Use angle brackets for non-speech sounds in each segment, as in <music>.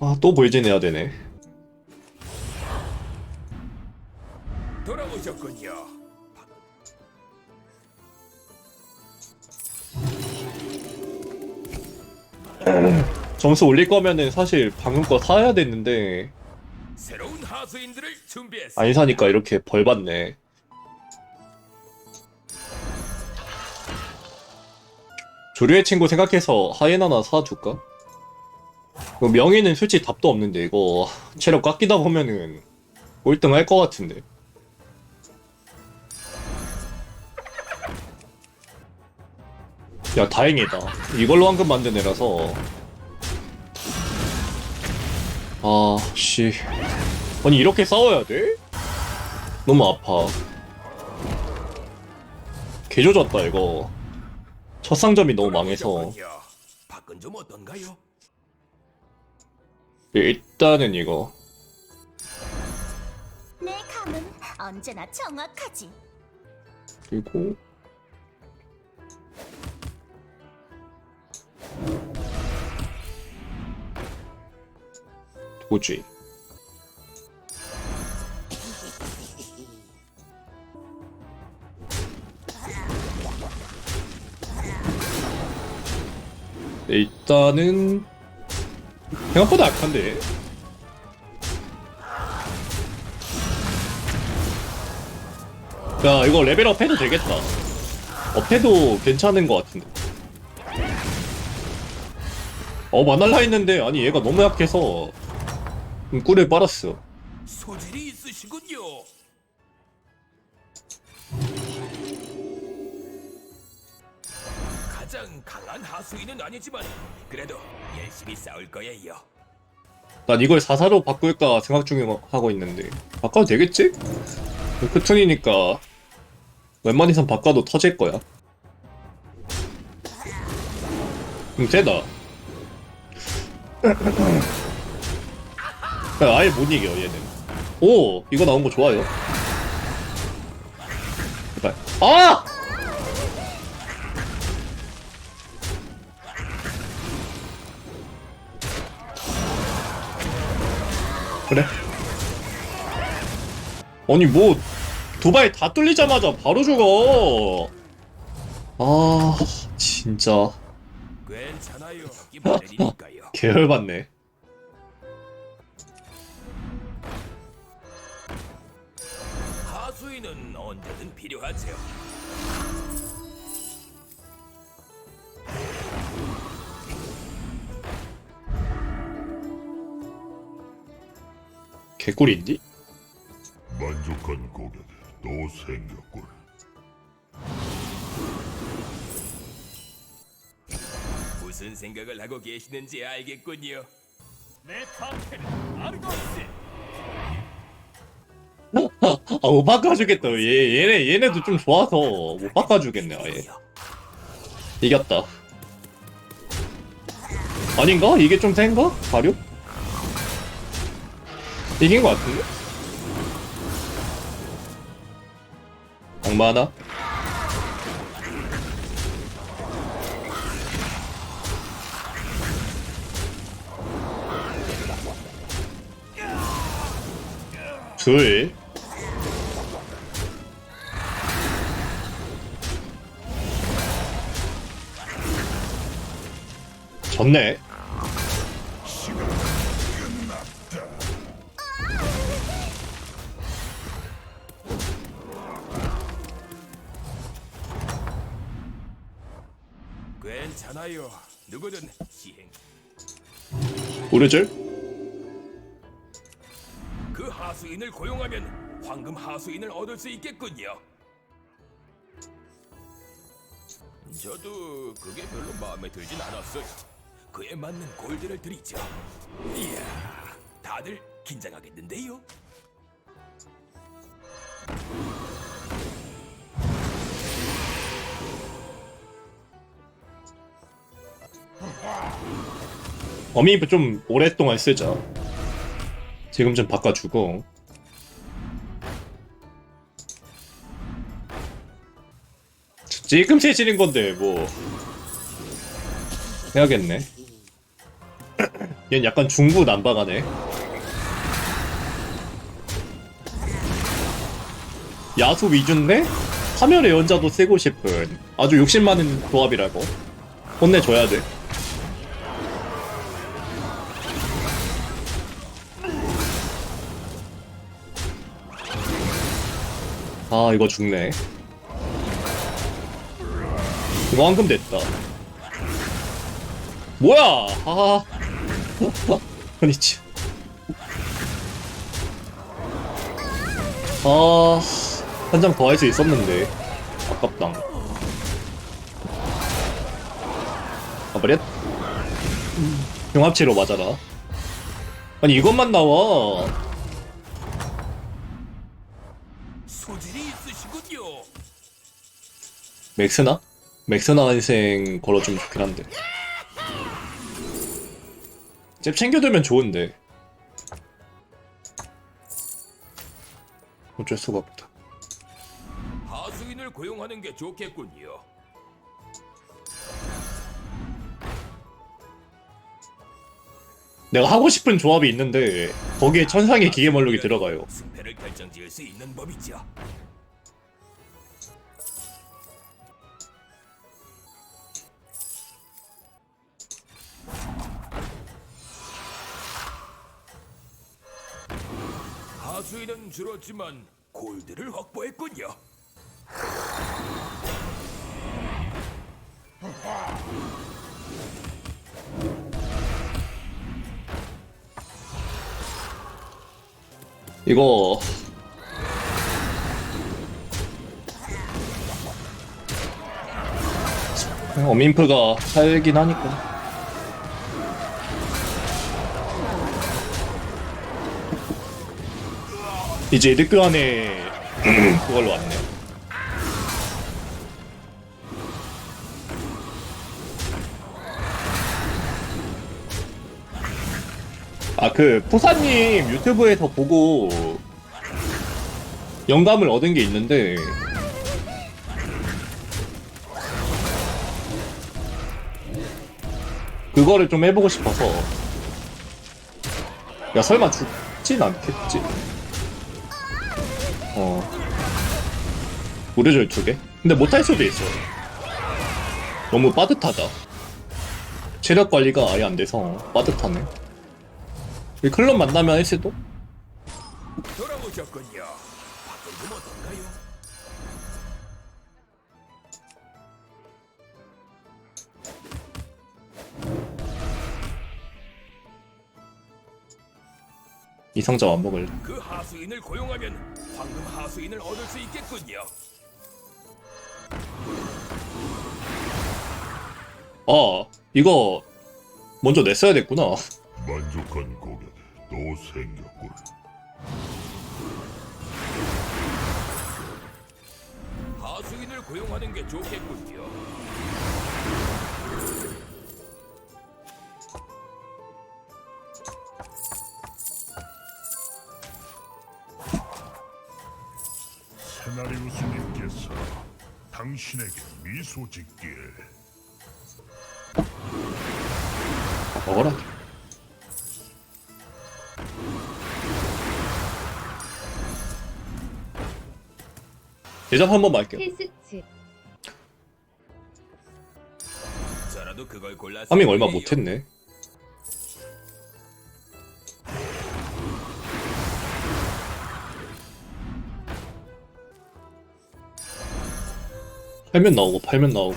아, 또 보이진 해야 되네. 돌아오셨군요. 점수 올릴 거면은 사실 방금 거 사야 됐는데 새로운 하수인들을 준비했습니다. 안 사니까 이렇게 벌 받네. 조류의 친구 생각해서 하이엔 하나 사줄까? 이거 명의는 솔직히 답도 없는데 이거 체력 깎이다 보면은 꼴등 할 것 같은데. 야 다행이다. 이걸로 황금 만든 애라서. 아 씨. 아니 이렇게 싸워야 돼? 너무 아파. 개조졌다 이거. 첫 상점이 너무 망해서. 밖은 좀 어떤가요? 일단은 이거 내 감은 언제나 정확하지. 그리고 도지 일단은 생각보다 약한데. 야 이거 레벨업 해도 되겠다. 업해도 괜찮은 것 같은데. 어 만날라 했는데 아니 얘가 너무 약해서 좀 꿀을 빨았어. 소질이 있으시군요. 가장 강한 하수인은 아니지만 그래도 열심히 싸울 거예요. 난 이걸 4사로 바꿀까 생각 중에 하고 있는데 바꿔도 되겠지? 크튼이니까 웬만 이상 바꿔도 터질 거야 음 세다 <clears throat> 야, 아예 못 이겨 얘는 오 이거 나온 거 좋아요 아! 그래? 아니 뭐 도발 다 뚫리자마자 바로 죽어. 아 진짜. <laughs> 내리니까요. 계열 받네 개꿀인디? 만족한 고객이 또 생겼군. 무슨 생각을 하고 계시는지 알겠군요. 내 탐패는 아르고스. 아 못 바꿔주겠다 얘, 얘네 얘네도 좀 좋아서 못 바꿔주겠네 아예 이겼다 아닌가? 이게 좀 센가? 가류? 이긴 것 같은데? 악마 하나? 둘 졌네 오르줄? 그 하수인을 고용하면 황금 하수인을 얻을 수 있겠군요. 저도 그게 별로 마음에 들진 않았어요. 그에 맞는 골드를 드리죠. 이야, 다들 긴장하겠는데요? 어미입 좀 오랫동안 쓰자 지금 좀 바꿔주고. 지금 세지는 건데 뭐. 해야겠네. <clears throat> 얘는 약간 중부 난방하네. 야수 위주인데? 파멸의 연자도 쓰고 싶은. 아주 욕심 많은 조합이라고. 혼내줘야 돼. 아 이거 죽네. 황금 됐다. 뭐야? 아. <laughs> 아니 치. 아. 한 장 더 할 수 있었는데. 아깝다. 아, 버렸? 경합치로 맞아라. 아니, 이것만 나와. 맥스나? 맥스나 인생 걸어주면 좋긴 한데. 잽 챙겨두면 좋은데. 어쩔 수가 없다. 하수인을 고용하는 게 좋겠군요. 내가 하고 싶은 조합이 있는데 거기에 천상의 기계멀룩이 들어가요. 승패를 결정지을 수 있는 법이죠. 줄었지만 골드를 확보했군요. 이거 어민프가 살긴 하니까 이제 이득 안에 그걸로 왔네 아 그 포사님 유튜브에서 보고 영감을 얻은 게 있는데 그거를 좀 해보고 싶어서. 야 설마 죽진 않겠지 어 무료절 두 개 근데 못할 수도 있어 너무 빠듯하다 체력 관리가 아예 안 돼서 빠듯하네 이 클럽 만나면 할 수도? 돌아오셨군요. 좀 어떤가요? 이성자 안 먹을래 그 하수인을 고용하면 황금 하수인을 얻을 수 있겠군요. 아 이거 먼저 냈어야 됐구나 만족한 고객 또 생겼군. 하수인을 고용하는 게 좋겠군요. 당신에게 미소 짓기에. 먹어라. 대접 한 번만 할게요. 테스트 저라도 그걸 골라서 파밍 얼마. 못했네 팔면 나오고 팔면 나오고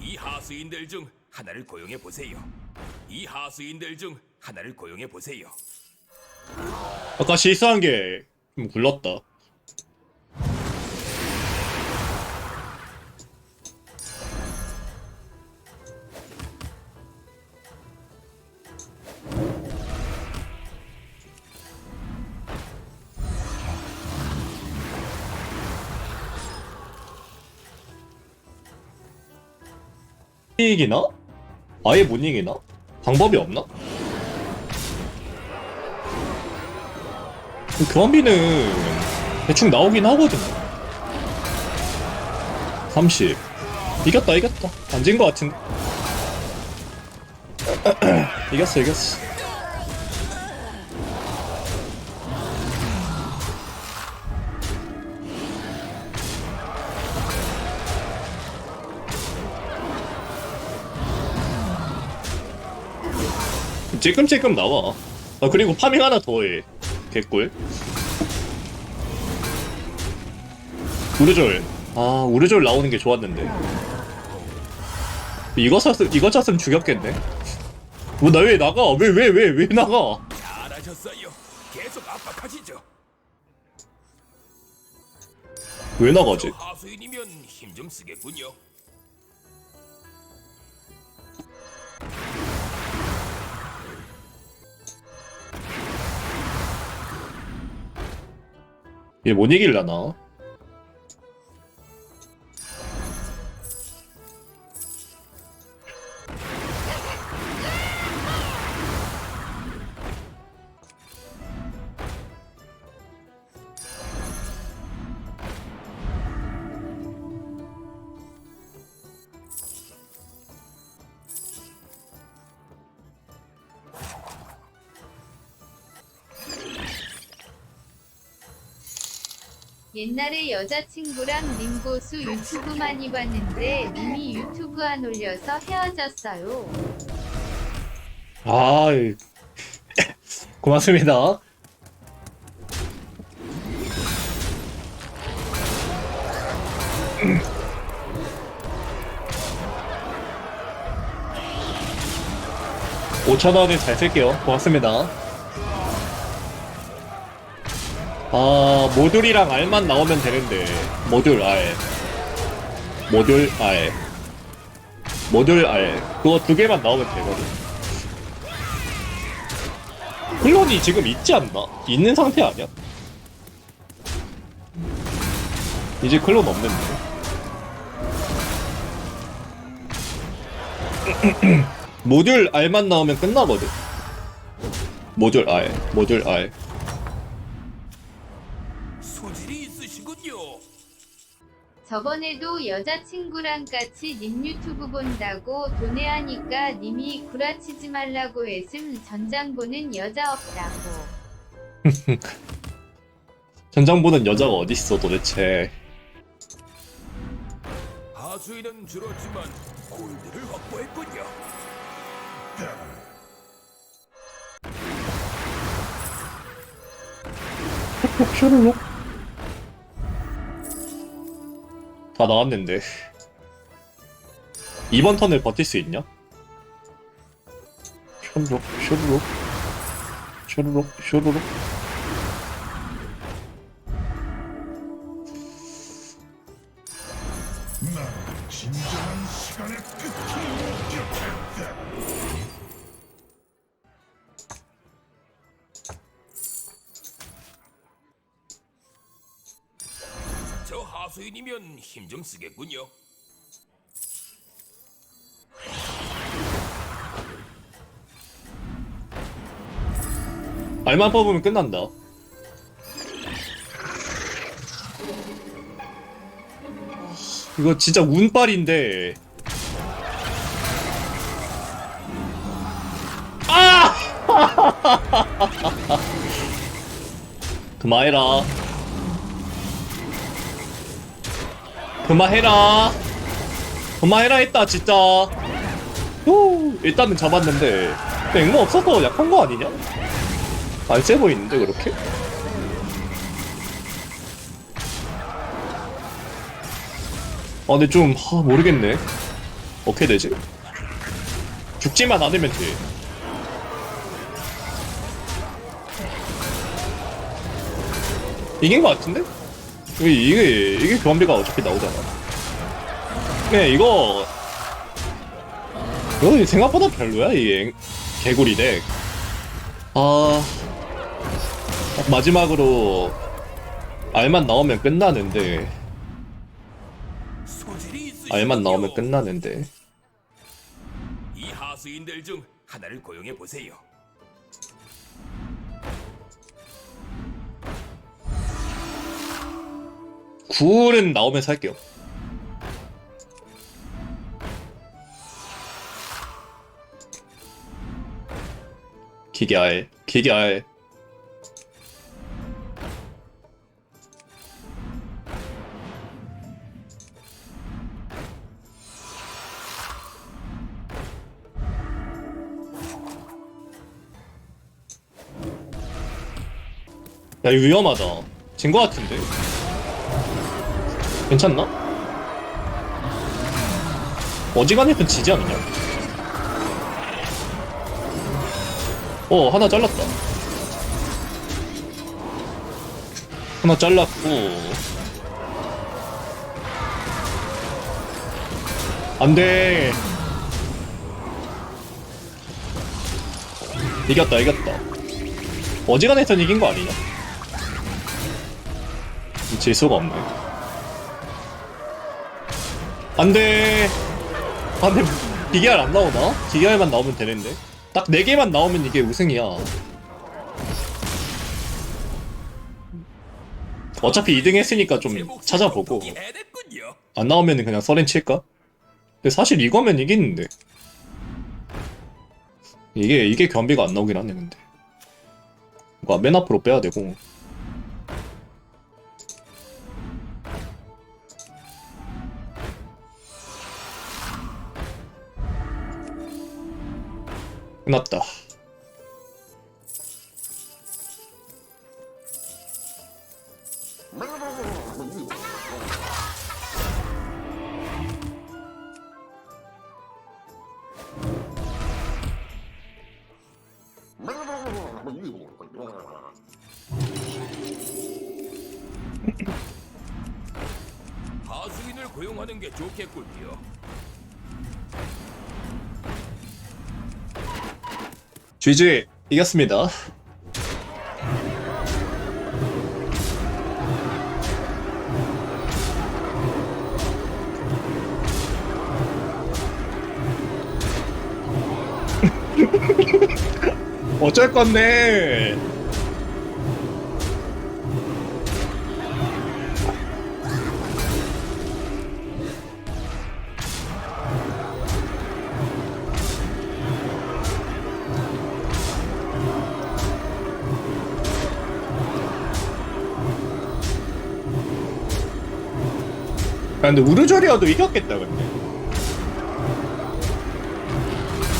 이 하수인들 중 하나를 고용해 보세요. 이 하수인들 중 하나를 고용해 보세요. 아까 실수한 게 좀 굴렀다 이기나? 아예 못 이기나? 방법이 없나? 교환비는 대충 나오긴 하거든. 30 이겼다 이겼다. 안진거 같은데. <clears throat> 이겼어 이겼어. 찔끔찔끔 나와. 아 그리고 파밍 하나 더해. 개꿀 우르졸 아 우르졸 나오는 게 좋았는데. 이거 샀음 이거 찼으면 죽였겠네? 뭐 나 왜 나가? 왜 왜 왜 왜 나가? 잘하셨어요. 계속 압박하시죠. 왜 나가지? 하수인이면 힘 좀 쓰겠군요. 얘못 이길라나 옛날에 여자친구랑 림고수 유튜브 많이 봤는데 님이 유튜브 안 올려서 헤어졌어요. 아 고맙습니다. 오천원에잘 쓸게요. 고맙습니다 아 모듈이랑 알만 나오면 되는데. 모듈 알 모듈 알 모듈 알 그거 두 개만 나오면 되거든. 클론이 지금 있지 않나? 있는 상태 아니야? 이제 클론 없는데. <clears throat> 모듈 R만 나오면 끝나거든. 모듈 R 모듈 R 저번에도 여자친구랑 같이 님 유튜브 본다고 도내하니까 님이 구라치지 말라고 했음 전장 보는 여자 없다고. <laughs> 전장 보는 여자가 어딨어 도대체 하수인은 줄었지만 골드를 확보했군요. 슈르륵 다 나왔는데 이번 턴을 버틸 수 있냐? 슈르륵 슈르륵 슈르륵 슈르륵 하수인이면 힘 좀 쓰겠군요. 알만 뽑으면 끝난다 이거 진짜 운빨인데 아! <laughs> 그만해라 그만해라 그만해라 했다 진짜 후 일단은 잡았는데 근데 앵무 없어서 약한 거 아니냐? 안 세 보이는데 그렇게? 아 근데 좀 하, 모르겠네 어떻게 되지? 죽지만 않으면 돼 이긴 거 같은데? 이게 이게, 이게 교환비가 어차피 나오잖아. 네 이거 이거 생각보다 별로야 이 앵- 개구리 덱 아... 마지막으로 알만 나오면 끝나는데. 알만 나오면 끝나는데. 하수인들 중 하나를 고용해 보세요. 굴은 나오면 살게요. 기계알, 기계알. 야, 이거 위험하다. 진 거 같은데? 괜찮나? 어지간해도 지지 않냐? 어 하나 잘랐다 하나 잘랐고 안돼 이겼다 이겼다 어지간해선 이긴 거 아니냐? 질 수가 없네 안돼 안돼 기계알 안 나오나? 기계알만 나오면 되는데 딱 4개만 나오면 이게 우승이야 어차피 2등 했으니까 좀 찾아보고. 안 나오면 그냥 서렌 칠까? 근데 사실 이거면 이기는데 이게 이게 변비가 안 나오긴 하네 근데 이거 맨 앞으로 빼야 되고 끝났다 GG 이겼습니다. <laughs> 어쩔 건데 근데 우르조리아도 이겼겠다 근데.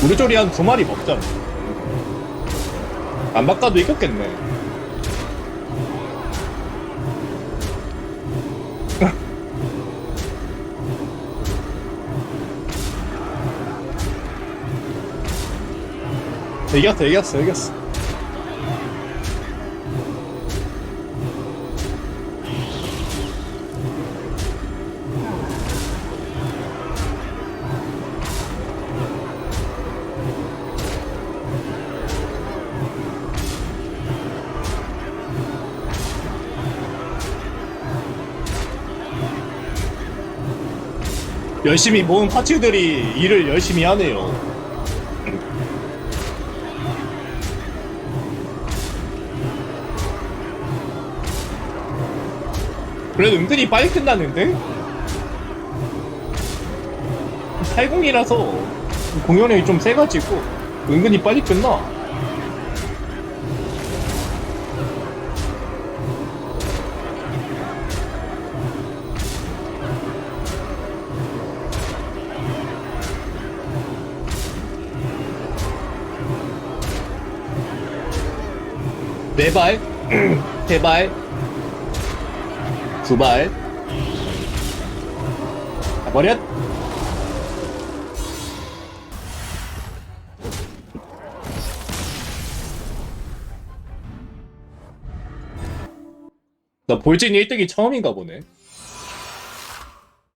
우르조리아 한두 마리 먹잖아. 안 바꿔도 이겼겠네. <laughs> 이겼어 이겼어 이겼어 열심히 모은 파츠들이 일을 열심히 하네요. 그래도 은근히 빨리 끝났는데? 80이라서 공연력이 좀 세가지고 은근히 빨리 끝나. 네 발, 세 발, 두 발. 가버렸. 나 볼진이 1등이 처음인가 보네.